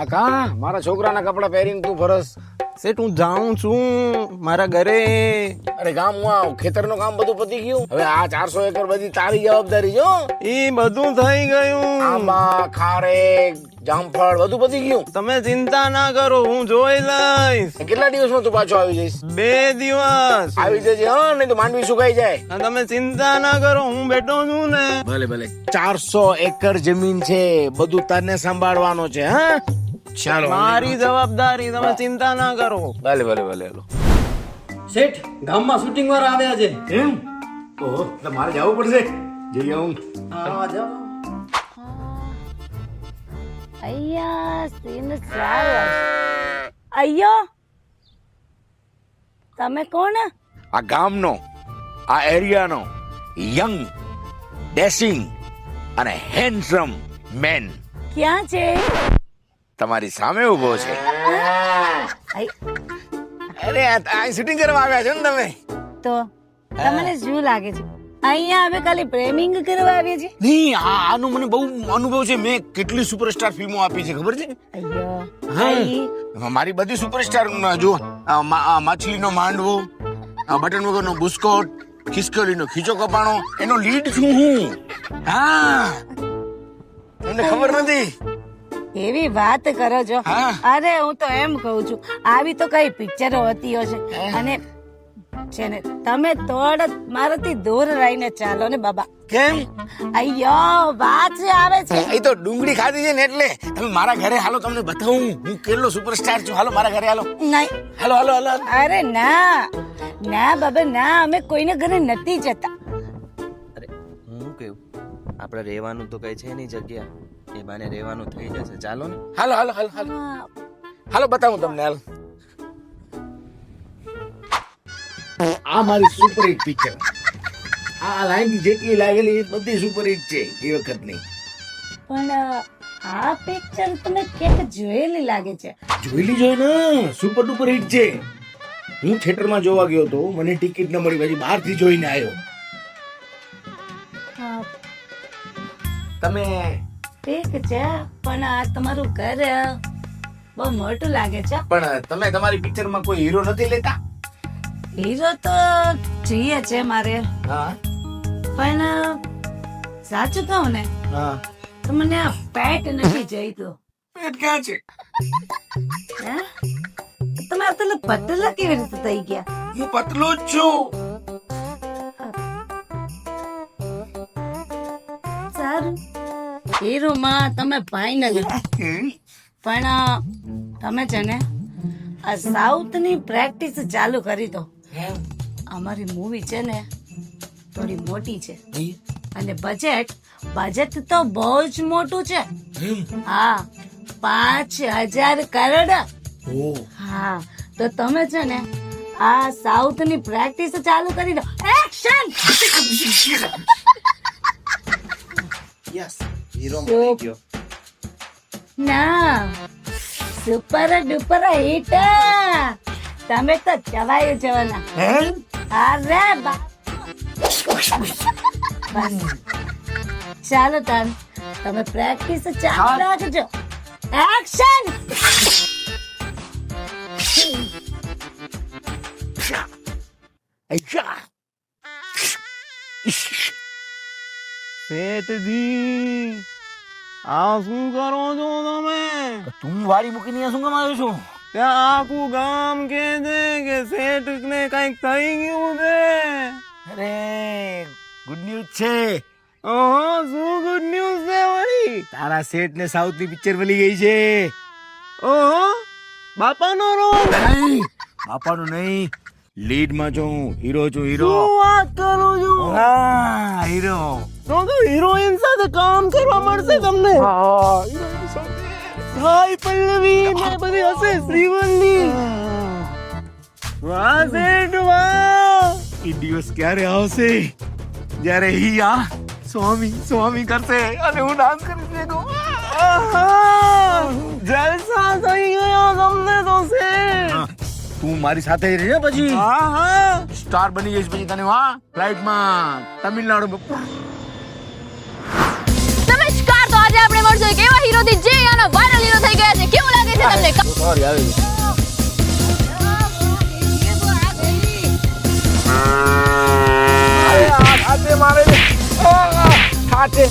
આ કા? મારા છોકરાના કપડા પહેરીને તું ફરસ. શેઠ હું જાઉં છું મારા ઘરે. અરે ગામ હું ખેતરનું કામ બધું પતી ગયું? હવે આ ચારસો એકર બધી તારી જવાબદારી જો એ બધું થઈ ગયું. આંબા ખારેક જામફળ બધું પતી ગયું. તમે ચિંતા ના કરો હું જોઈ લઈશ. કેટલા દિવસમાં તું પાછો આવી જઈશ? બે દિવસ. આવી જજે હા નહીં તો માંડવી સુકાઈ જાય. તમે ચિંતા ના કરો હું બેઠો છું ને. ભલે ભલે. ચારસો એકર જમીન છે બધું તને સંભાળવાનો છે હા? ચાલો મારી જવાબદારી તમે ચિંતા ના કરો. ભલે ભલે ભલે હેલો. શેઠ ગામમાં શૂટિંગ વાળા આવ્યા છે. એમ? ઓહો તમારે જવું પડશે. જઈ આવું. હા જાવ અય્યા સીન સારો અય્યો તમે કોણ? આ ગામનો આ એરિયાનો યંગ ડેસિંગ અને હેન્ડસમ મેન ક્યાં છે? તમારી સામે ઊભો છે. અરે આ શૂટિંગ કરવા આવ્યા છો ને તમે? તો તમને શું લાગે છે? અહીંયા અમે ખાલી પ્રેમિંગ કરવા આવીએ છીએ? નહીં આ આનો મને બહુ અનુભવ છે. મેં કેટલી સુપરસ્ટાર ફિલ્મો આપી છે ખબર છે. મારી બધી સુપરસ્ટાર જો માછલીનો માંડવો બટન વગરનો બુસ્કોટ ખિસકોલીનો ખીચો કપાણો એનો લીડ છું હું. હા. તમને ખબર નથી? એવી વાત કરો છો. અરે હું તો એમ કહું છું આવી તો કઈ પિક્ચરો હતી હશે. અને છે ને તમે થોડ મારાથી દૂર રહીને ચાલો ને બાબા. કેમ? અયો વાત છે આવે છે. એ તો ડુંગળી ખાધી છે ને એટલે. તમે મારા ઘરે હાલો તમને બતાવું. હું કેટલો સુપરસ્ટાર છું. હાલો મારા ઘરે હાલો. નહીં. હાલો હાલો હાલો. અરે ના. ના બાબા ના અમે કોઈને ઘરે નથી જતા. આપણે રહેવાનું તો કઈ છે નહીં જગ્યા. એ બાને રહેવાનું થઈ જશે. ચાલો ને. હાલો હાલો હાલો હાલો. હાલો બતાવું તમને હાલ. આ મારી સુપર હિટ પિક્ચર આ લાઈન જેટલી લાગેલી એ બધી સુપર હિટ છે એ વખતની. પણ આ પિક્ચર તમે ક્યાંક જોયેલી લાગે છે? જોયેલી જોઈ ને. સુપર ડુપર હિટ છે. હું થિયેટરમાં જોવા ગયો હતો. મને ટિકિટ ન મળી. પછી બહારથી જોઈને આવ્યો. તમે ઠીક છે પણ આ તમારું ઘર બહુ મોટું લાગે છે. પણ તમે તમારી પિક્ચરમાં કોઈ હીરો નથી લેતા? હીરો તો જોઈએ છે મારે. હા. પણ સાચું કહું ને હા. તો મને આ પેટ નથી જોઈતું. પેટ ક્યાં છે? હે? તમે આટલા પતલા કેવી રીતે થઈ ગયા? હું પતલો જ છું. સારું હીરોમાં તમે ફાઇનલ પણ તમે છે ને આ સાઉથની પ્રેક્ટિસ ચાલુ કરી દો. અમારી મૂવી છે ને થોડી મોટી છે. અને બજેટ બજેટ તો બહુ જ મોટું છે. હા? પાંચ હજાર કરોડ. હા તો તમે છે ને આ સાઉથની પ્રેક્ટિસ ચાલુ કરી દો. એક્શન યસ હીરો મળી ગયો. ના. સુપર ડુપર હિટ તમે તો ચવાઈ જવાના અરે બા. ચાલો તાન. તમે પ્રેક્ટિસ ચાલુ રાખજો. એક્શન શેઠજી આ શું કરો છો તમે? તું વારી મૂકીને અહીંયા શું કામ છો છું? ત્યાં આખું ગામ કે છે કે શેઠ ને કંઈક થઈ ગયું છે? અરે ગુડ ન્યૂઝ છે. ઓહો શું ગુડ ન્યૂઝ છે વળી તારા શેઠ ને સાઉથની પિક્ચર મળી ગઈ છે. ઓહો બાપાનો રોલ. નહીં બાપાનું નહીં. લીડમાં છું હીરો છું હીરો શું વાત કરો છો? હા હીરો તો તો હિરોઈન સાથે કામ કરવા મળશે તમને. હાય પલ્લવી ને બધી હશે શ્રીવલ્લી. વાહ શેઠ વાહ. એ દિવસ ક્યારે આવશે? જ્યારે હી આ સ્વામી સ્વામી કરશે અને હું ડાન્સ કરી શકું આહા! તું મારી સાથે રહે પછી? હા હા. સ્ટાર બની જઈશ પછી તને હા? ફ્લાઇટમાં તમિલનાડુ નમસ્કાર તો આજે આપણે મળશું એક એવા હીરોથી જે આના વાયરલ હીરો થઈ ગયા છે. કેવું લાગે છે ગઈ અરે આ ખાતે મારે ખાતે